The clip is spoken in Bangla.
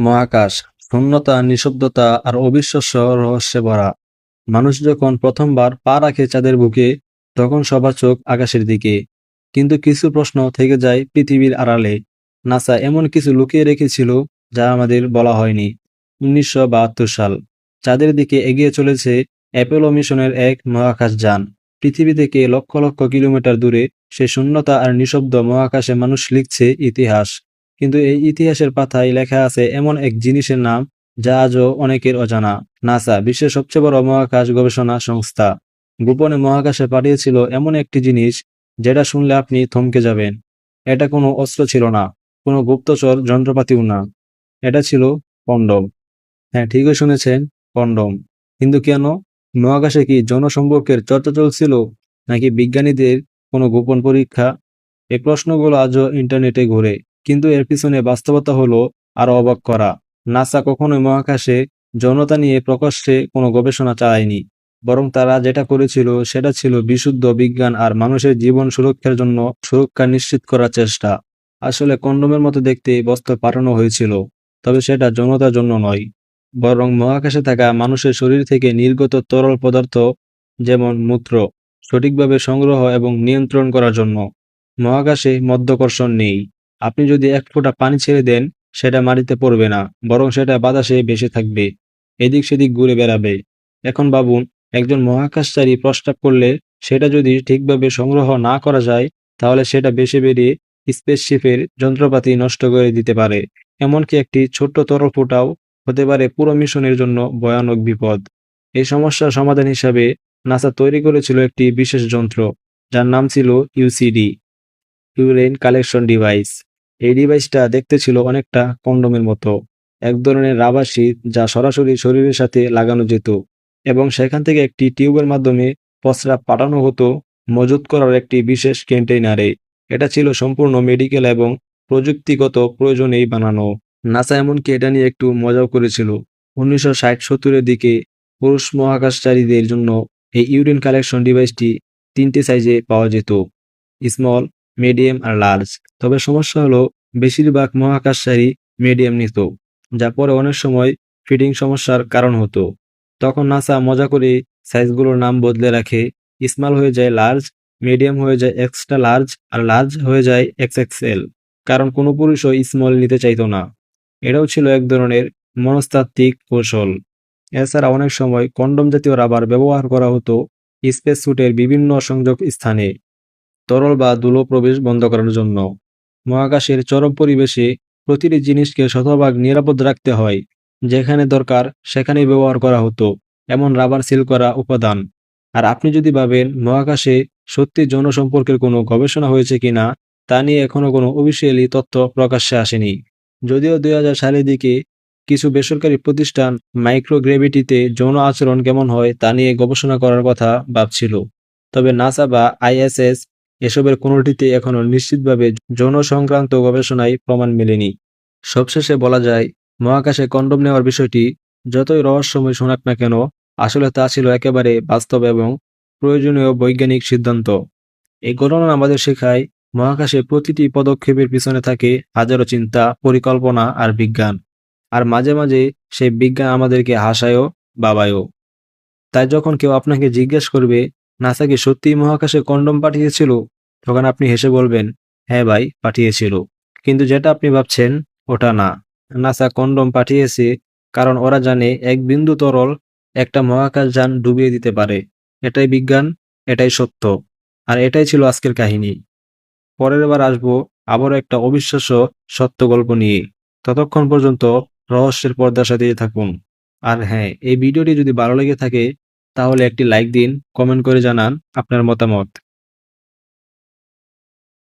মহাকাশ, শূন্যতা, নিঃশব্দতা আর অবিশ্বাস্য রহস্যে ভরা। মানুষ যখন প্রথমবার পা রাখে চাঁদের বুকে, তখন সবার চোখ আকাশের দিকে। কিন্তু কিছু প্রশ্ন থেকে যায় পৃথিবীর আড়ালে। নাসা এমন কিছু লুকিয়ে রেখেছিল যা আমাদের বলা হয়নি। উনিশশো বাহাত্তর সাল, চাঁদের দিকে এগিয়ে চলেছে অ্যাপোলো মিশনের এক মহাকাশ যান। পৃথিবী থেকে লক্ষ লক্ষ কিলোমিটার দূরে সে শূন্যতা আর নিঃশব্দ মহাকাশে মানুষ লিখছে ইতিহাস। কিন্তু এই ইতিহাসের পাতায় লেখা আছে এমন এক জিনিসের নাম, যা আজও অনেকের অজানা। নাসা, বিশ্বের সবচেয়ে বড় মহাকাশ গবেষণা সংস্থা। গোপনে মহাকাশে পাঠিয়েছিল এমন একটি জিনিস, যেটা শুনলে আপনি থমকে যাবেন। এটা কোনো অস্ত্র ছিল না, কোনো গুপ্তচর যন্ত্রপাতিও না। এটা ছিল কন্ডম। হ্যাঁ ঠিকই শুনেছেন, কন্ডম। কিন্তু কেন? মহাকাশে কি জনসম্পর্কের চর্চা চলছিল, নাকি বিজ্ঞানীদের কোনো গোপন পরীক্ষা? এই প্রশ্নগুলো আজও ইন্টারনেটে ঘুরে। কিন্তু এর পিছনে বাস্তবতা হলো আরও অবাক করা। নাসা কখনোই মহাকাশে যৌনতা নিয়ে প্রকাশ্যে কোনো গবেষণা চালায়নি, বরং তারা যেটা করেছিল সেটা ছিল বিশুদ্ধ বিজ্ঞান আর মানুষের জীবন সুরক্ষার জন্য সুরক্ষা নিশ্চিত করার চেষ্টা। আসলে কন্ডোমের মতো দেখতে বস্ত্র পাঠানো হয়েছিল, তবে সেটা যৌনতার জন্য নয়, বরং মহাকাশে থাকা মানুষের শরীর থেকে নির্গত তরল পদার্থ যেমন মূত্র, সঠিকভাবে সংগ্রহ এবং নিয়ন্ত্রণ করার জন্য। মহাকাশে মধ্যকর্ষণ নেই। আপনি যদি এক ফোঁটা পানি ছেড়ে দেন, সেটা মাটিতে পড়বে না, বরং সেটা বাতাসে ভেসে থাকবে। এদিক সেদিক ঘুরে বেড়াবে। এখন ভাবুন, একজন মহাকাশচারী প্রস্তাব করলে সেটা যদি ঠিকভাবে সংগ্রহ না করা যায়, তাহলে সেটা বেশি বেরিয়ে স্পেসশিপের যন্ত্রপাতি নষ্ট করে দিতে পারে। এমনকি একটি ছোট্ট তরল ফোঁটাও হতে পারে পুরো মিশনের জন্য ভয়ানক বিপদ। এই সমস্যার সমাধান হিসাবে নাসা তৈরি করেছিল একটি বিশেষ যন্ত্র, যার নাম ছিল ইউসিডি, ইউরেন কালেকশন ডিভাইস। এই ডিভাইসটা দেখতে ছিল অনেকটা কন্ডোমের মতো, এক ধরনের রাবার শীত যা সরাসরি শরীরের সাথে লাগানো যেত এবং সেখান থেকে একটি টিউবের মাধ্যমে প্রস্রাব পাঠানো হতো মজুত করার একটি বিশেষ কন্টেইনারে এটা ছিল সম্পূর্ণ মেডিকেল এবং প্রযুক্তিগত প্রয়োজনেই বানানো। নাসা এমনকি এটা নিয়ে একটু মজাও করেছিল। উনিশশো ষাট সত্তরের দিকে পুরুষ মহাকাশচারীদের জন্য এই ইউরিন কালেকশন ডিভাইসটি তিনটি সাইজে পাওয়া যেত। স্মল মিডিয়াম আর লার্জ তবে সমস্যা হলো, বেশিরভাগ মহাকাশচারী মিডিয়াম নিত, যা পরে অনেক সময় ফিটিং সমস্যার কারণ হতো। তখন নাসা মজা করে সাইজগুলোর নাম বদলে রাখে। স্মল হয়ে যায় লার্জ মিডিয়াম হয়ে যায় এক্সট্রা লার্জ আর লার্জ হয়ে যায় এক্স এক্সেল কারণ কোনো পুরুষও স্মল নিতে চাইতো না। এটাও ছিল এক ধরনের মনস্তাত্ত্বিক কৌশল। এছাড়া অনেক সময় কন্ডম জাতীয় রাবার ব্যবহার করা হতো। স্পেস স্যুটের বিভিন্ন সংযোগ স্থানে। তরল বা ধুলো প্রবেশ বন্ধ করার জন্য। মহাকাশের চরম পরিবেশে প্রতিটি জিনিসকে শতভাগ নিরাপদ রাখতে হয়। যেখানে দরকার, সেখানেই ব্যবহার করা হতো। এমন রাবার সিল করা উপাদান। আর আপনি যদি ভাবেন মহাকাশে সত্যি যৌন সম্পর্কের কোনো গবেষণা হয়েছে কিনা, তা নিয়ে এখনও কোনো অফিসিয়ালি তথ্য প্রকাশ্যে আসেনি। যদিও দুই হাজার সালের দিকে কিছু বেসরকারি প্রতিষ্ঠান মাইক্রোগ্রেভিটিতে যৌন আচরণ কেমন হয় তা নিয়ে গবেষণা করার কথা ভাবছিল। তবে নাসা বা আইএসএস এসবের কোনোটিতে এখনও নিশ্চিতভাবে যৌন সংক্রান্ত গবেষণায় প্রমাণ মেলেনি। সবশেষে বলা যায়, মহাকাশে কন্ডম নেওয়ার বিষয়টি যতই রহস্যময় শোনাক না কেন, আসলে তা ছিল একেবারে বাস্তব এবং প্রয়োজনীয় বৈজ্ঞানিক সিদ্ধান্ত। এই ঘটনা আমাদের শেখায়, মহাকাশে প্রতিটি পদক্ষেপের পিছনে থাকে হাজারো চিন্তা, পরিকল্পনা আর বিজ্ঞান। আর মাঝে মাঝে সেই বিজ্ঞান আমাদেরকে হাসায়ও, বাবায়ও। তাই যখন কেউ আপনাকে জিজ্ঞেস করবে নাসা কি সত্যিই মহাকাশে কন্ডম পাঠিয়েছিল? তখন আপনি হেসে বলবেন হ্যাঁ ভাই, পাঠিয়েছিল। কিন্তু যেটা আপনি ভাবছেন, ওটা না। নাসা কন্ডম পাঠিয়েছে কারণ ওরা জানে এক বিন্দু তরল একটা মহাকাশ যান ডুবিয়ে দিতে পারে। এটাই বিজ্ঞান, এটাই সত্য। আর এটাই ছিল আজকের কাহিনী। পরের বার আসব আবারও একটা অবিশ্বাস্য সত্য গল্প নিয়ে। ততক্ষণ পর্যন্ত রহস্যের পর্দার সাথে থাকুন। আর হ্যাঁ এই ভিডিওটি যদি ভালো লেগে থাকে তাহলে একটি লাইক দিন কমেন্ট করে জানান আপনার মতামত।